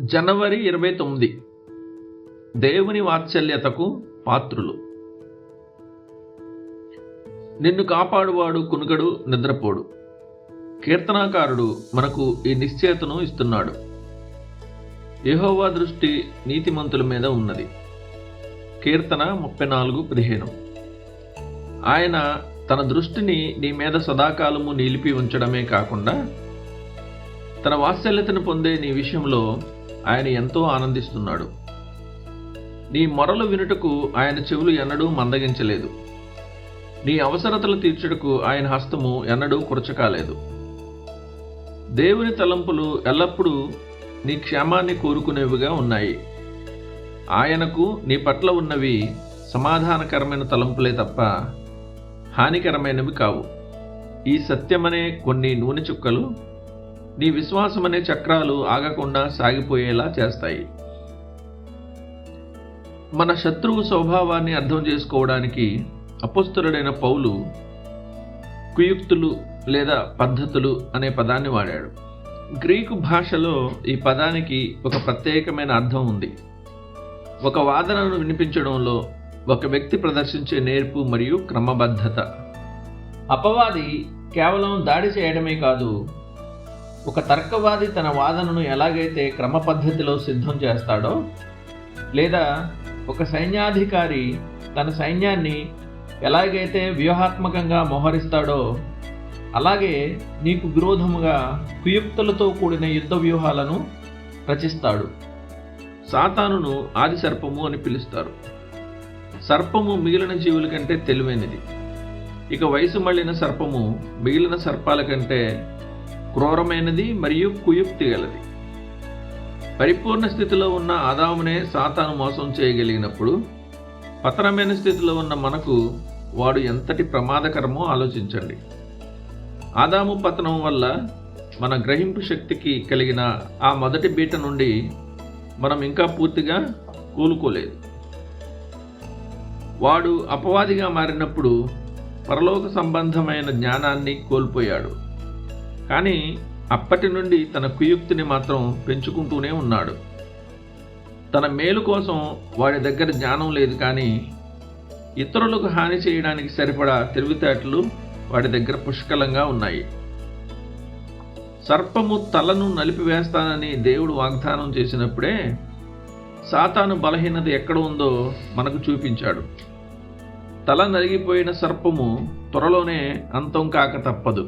జనవరి ఇరవై తొమ్మిది. దేవుని వాత్సల్యతకు పాత్రులు. నిన్ను కాపాడువాడు కునుకడు నిద్రపోడు. కీర్తనాకారుడు మనకు ఈ నిశ్చయతను ఇస్తున్నాడు. యహోవా దృష్టి నీతిమంతుల మీద ఉన్నది. కీర్తన ముప్పై నాలుగు పదిహేను. ఆయన తన దృష్టిని నీ మీద సదాకాలము నిలిపి ఉంచడమే కాకుండా తన వాత్సల్యతను పొందే నీ విషయంలో ఆయన ఎంతో ఆనందిస్తున్నాడు. నీ మొరలు వినుటకు ఆయన చెవులు ఎన్నడూ మందగించలేదు. నీ అవసరతలు తీర్చుటకు ఆయన హస్తము ఎన్నడూ కురచకాలేదు. దేవుని తలంపులు ఎల్లప్పుడూ నీ క్షేమాన్ని కోరుకునేవిగా ఉన్నాయి. ఆయనకు నీ పట్ల ఉన్నవి సమాధానకరమైన తలంపులే తప్ప హానికరమైనవి కావు. ఈ సత్యమనే కొన్ని నూనె చుక్కలు నీ విశ్వాసమనే చక్రాలు ఆగకుండా సాగిపోయేలా చేస్తాయి. మన శత్రువు స్వభావాన్ని అర్థం చేసుకోవడానికి అపస్తులుడైన పౌలు కుయుక్తులు లేదా పద్ధతులు అనే పదాన్ని వాడాడు. గ్రీకు భాషలో ఈ పదానికి ఒక ప్రత్యేకమైన అర్థం ఉంది. ఒక వాదనను వినిపించడంలో ఒక వ్యక్తి ప్రదర్శించే నేర్పు మరియు క్రమబద్ధత. అపవాది కేవలం దాడి చేయడమే కాదు ఒక తర్కవాది తన వాదనను ఎలాగైతే క్రమ పద్ధతిలో సిద్ధం చేస్తాడో లేదా ఒక సైన్యాధికారి తన సైన్యాన్ని ఎలాగైతే వ్యూహాత్మకంగా మోహరిస్తాడో అలాగే నీకు విరోధముగా కుయుక్తులతో కూడిన యుద్ధ వ్యూహాలను రచిస్తాడు. సాతానును ఆది సర్పము అని పిలుస్తారు. సర్పము మిగిలిన జీవుల కంటే తెలివైనది. ఇక వయసు మళ్ళిన సర్పము మిగిలిన సర్పాల కంటే క్రూరమైనది మరియు కుయుక్తి గలది పరిపూర్ణ స్థితిలో ఉన్న ఆదామునే సాతాను మోసం చేయగలిగినప్పుడు పతనమైన స్థితిలో ఉన్న మనకు వాడు ఎంతటి ప్రమాదకరమో ఆలోచించండి. ఆదాము పతనం వల్ల మన గ్రహింపు శక్తికి కలిగిన ఆ మొదటి బీట నుండి మనం ఇంకా పూర్తిగా కూలుకోలేదు. వాడు అపవాదిగా మారినప్పుడు పరలోక సంబంధమైన జ్ఞానాన్ని కోల్పోయాడు. కానీ అప్పటి నుండి తన కుయుక్తిని మాత్రం పెంచుకుంటూనే ఉన్నాడు. తన మేలు కోసం వాడి దగ్గర జ్ఞానం లేదు కానీ ఇతరులకు హాని చేయడానికి సరిపడా తెలివితేటలు వాడి దగ్గర పుష్కలంగా ఉన్నాయి. సర్పము తలను నలిపివేస్తానని దేవుడు వాగ్దానం చేసినప్పుడే సాతాను బలహీనత ఎక్కడ ఉందో మనకు చూపించాడు. తల నలిగిపోయిన సర్పము త్వరలోనే అంతం కాక తప్పదు.